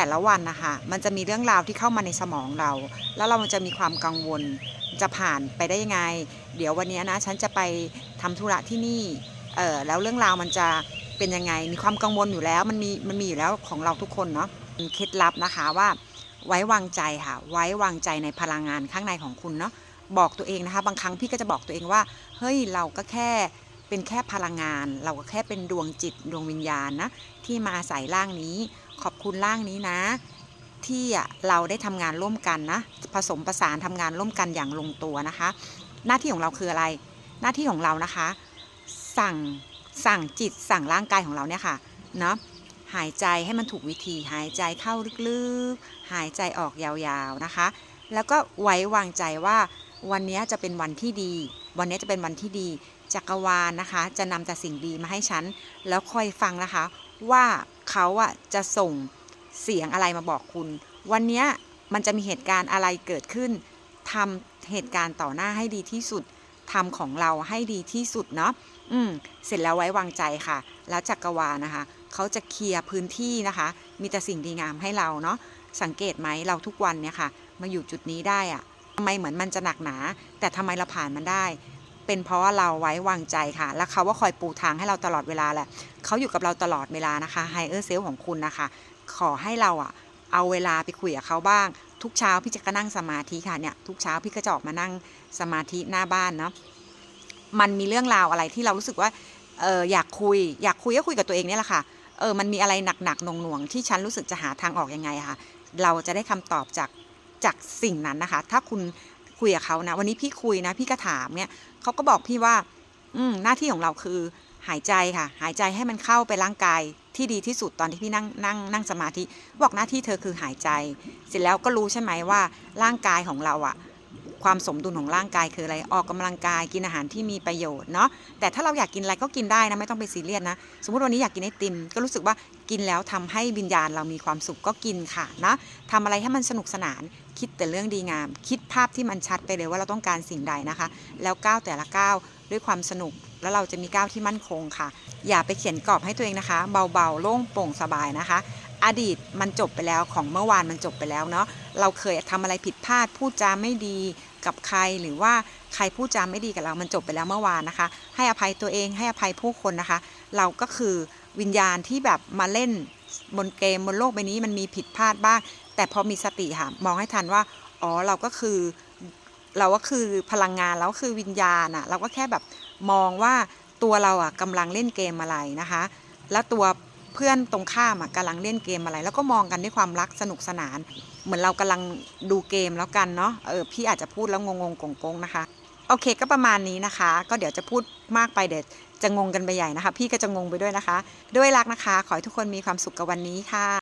แต่ละวันนะคะมันจะมีเรื่องราวที่เข้ามาในสมองเรา แล้วเราจะมีความกังวลจะผ่านไปได้ยังไง เดี๋ยววันนี้นะฉันจะไปทำธุระที่นี่เออแล้วเรื่องราวมันจะเป็นยังไง มีความกังวลอยู่แล้วมันมีมันมีอยู่แล้วของเราทุกคนเนาะเคล็ดลับนะคะว่าไว้วางใจค่ะ ไว้วางใจในพลังงานข้างในของคุณเนาะบอกตัวเองนะคะ บางครั้งพี่ก็จะบอกตัวเองว่า เฮ้ยเราก็แค่ เป็นแค่พลังงาน เราก็แค่เป็นดวงจิตดวงวิญญาณนะที่มาอาศัยร่างนี้ ขอบคุณร่างนี้นะ ที่เราได้ทำงานร่วมกันนะผสมประสานทำงานร่วมกันอย่างลงตัวนะคะ หน้าที่ของเราคืออะไร หน้าที่ของเรานะคะ สั่งสั่งจิตสั่งร่างกายของเราเนี่ยค่ะเนาะหายใจให้มันถูกวิธี หายใจเข้าลึกๆ หายใจออกยาวๆนะคะ แล้วก็ไว้วางใจว่าวันนี้จะเป็นวันที่ดี วันนี้จะเป็นวันที่ดี จักรวาลนะคะ จะนำแต่สิ่งดีมาให้ฉัน แล้วคอยฟังนะคะ ว่าเขาอะจะส่งเสียงอะไรมาบอกคุณ วันนี้มันจะมีเหตุการณ์อะไรเกิดขึ้นทำเหตุการณ์ต่อหน้าให้ดีที่สุดทำของเราให้ดีที่สุดเนาะอืมเสร็จแล้วไว้วางใจค่ะ แล้วจักรวาลนะคะ เขาจะเคลียร์พื้นที่นะคะ มีแต่สิ่งดีงามให้เราเนาะสังเกตไหมเราทุกวันเนี่ยค่ะ มาอยู่จุดนี้ได้อะทำไมเหมือนมันจะหนักหนา แต่ทำไมเราผ่านมันได้ เป็นเพราะว่าเราไว้วางใจค่ะ แล้วเขาว่าคอยปูทางให้เราตลอดเวลาแหละเขาอยู่กับเราตลอดเวลานะคะไฮเออร์เซลของคุณนะคะ ขอให้เราอะเอาเวลาไปคุยกับเขาบ้าง ทุกเช้าพี่จะก็นั่งสมาธิค่ะเนี่ยทุกเช้าพี่ก็จะออกมานั่งสมาธิหน้าบ้านเนาะมันมีเรื่องราวอะไรที่เรารู้สึกว่าเอออยากคุย อยากคุยก็คุยกับตัวเองเนี่ยแหละค่ะเออมันมีอะไรหนักๆหน่วงๆที่ฉันรู้สึกจะหาทางออกยังไงค่ะ เราจะได้คำตอบจากจากสิ่งนั้นนะคะ ถ้าคุณ คุยกับเขานะ วันนี้พี่คุยนะ พี่ก็ถามเนี่ยเขาก็บอกพี่ว่า อืมหน้าที่ของเราคือ หายใจค่ะ หายใจให้มันเข้าไปร่างกายที่ดีที่สุดตอนที่พี่นั่งนั่งนั่งสมาธิบอกหน้าที่เธอคือหายใจ เสร็จแล้วก็รู้ใช่ไหมว่าร่างกายของเราอะความสมดุลของร่างกายคืออะไร ออกกำลังกายกินอาหารที่มีประโยชน์เนาะ แต่ถ้าเราอยากกินอะไรก็กินได้นะไม่ต้องไปซีเรียสนะ สมมติวันนี้อยากกินไอติม ก็รู้สึกว่ากินแล้วทำให้วิญญาณเรามีความสุขก็กินค่ะนะทำอะไรให้มันสนุกสนาน คิดแต่เรื่องดีงาม คิดภาพที่มันชัดไปเลยว่าเราต้องการสิ่งใดนะคะ แล้วก้าวแต่ละก้าวด้วยความสนุก แล้วเราจะมีก้าวที่มั่นคงค่ะ อย่าไปเขียนกรอบให้ตัวเองนะคะ เบาๆ โล่งโปร่งสบายนะคะ อดีตมันจบไปแล้วของเมื่อวานมันจบไปแล้วเนาะเราเคยทำอะไรผิดพลาดพูดจาไม่ดีกับใครหรือว่าใครพูดจาไม่ดีกับเรา มันจบไปแล้วเมื่อวานนะคะ ให้อภัยตัวเองให้อภัยผู้คนนะคะ เราก็คือวิญญาณที่แบบมาเล่น บนเกมบนโลกใบนี้มันมีผิดพลาดบ้าง แต่พอมีสติค่ะมองให้ทันว่า อ๋อเราก็คือเราก็คือพลังงานเราก็คือวิญญาณอะเราก็แค่แบบมองว่าตัวเราอะกำลังเล่นเกมอะไรนะคะ แล้วตัวเพื่อนตรงข้ามอะกำลังเล่นเกมอะไร แล้วก็มองกันด้วยความรักสนุกสนาน เหมือนเรากำลังดูเกมแล้วกันเนาะเออพี่อาจจะพูดแล้วงงๆกงนะคะ โอเคก็ประมาณนี้นะคะ ก็เดี๋ยวจะพูดมากไปเดี๋ยวจะงงกันไปใหญ่นะคะ พี่ก็จะงงไปด้วยนะคะ ด้วยรักนะคะ ขอให้ทุกคนมีความสุขกับวันนี้ค่ะ